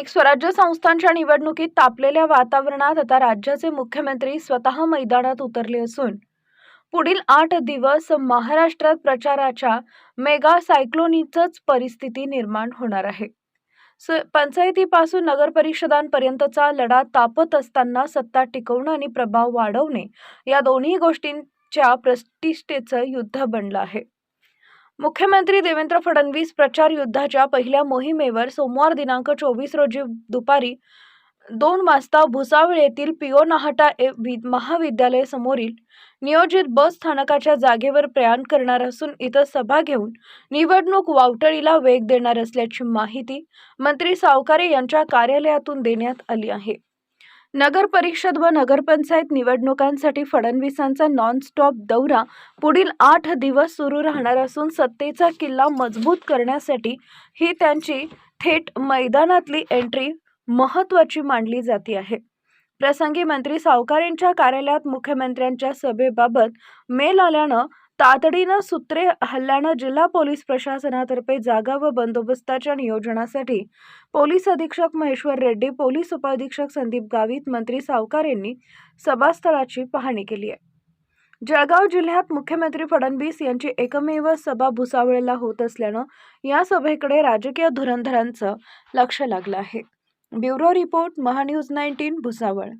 स्थानिक स्वराज्य संस्थांच्या निवडणुकीत तापलेल्या वातावरणात आता राज्याचे मुख्यमंत्री स्वतः मैदानात उतरले असून पुढील आठ दिवस महाराष्ट्रात प्रचाराच्या मेगा सायक्लोनीचंच परिस्थिती निर्माण होणार आहे. स पंचायतीपासून नगरपरिषदांपर्यंतचा लढा तापत असताना सत्ता टिकवणं आणि प्रभाव वाढवणे या दोन्ही गोष्टींच्या प्रतिष्ठेचं युद्ध बनलं आहे. मुख्यमंत्री देवेंद्र फडणवीस प्रचार युद्धाच्या पहिल्या मोहिमेवर सोमवार दिनांक चोवीस रोजी दुपारी दोन वाजता भुसावळ येथील पिओनाहटा ए- वि- महाविद्यालय समोरील नियोजित बस स्थानकाच्या जागेवर प्रयाण करणार असून इथं सभा घेऊन निवडणूक वावटळीला वेग देणार असल्याची माहिती मंत्री सावकारे यांच्या कार्यालयातून देण्यात आली आहे. नगर परिषद व नगरपंचायत निवडणुकांसाठी फडणवीसांचा नॉनस्टॉप दौरा पुढील आठ दिवस सुरू राहणार असून सत्तेचा किल्ला मजबूत करण्यासाठी ही त्यांची थेट मैदानातली एंट्री महत्त्वाची मानली जाते आहे. प्रसंगी मंत्री सावकारेंच्या कार्यालयात मुख्यमंत्र्यांच्या सभेबाबत मेल आल्यानं तातडीनं सूत्रे हल्ल्यानं जिल्हा पोलीस प्रशासनातर्फे जागा व बंदोबस्ताच्या नियोजनासाठी पोलीस अधीक्षक महेश्वर रेड्डी पोलीस उपअधीक्षक संदीप गावित मंत्री सावकारेंनी सभास्थळाची पाहणी केली आहे. जळगाव जिल्ह्यात मुख्यमंत्री फडणवीस यांची एकमेव सभा भुसावळेला होत असल्यानं या सभेकडे राजकीय धुरंधरांचं लक्ष लागलं आहे. Bureau report Mahanews nineteen Bhusawal.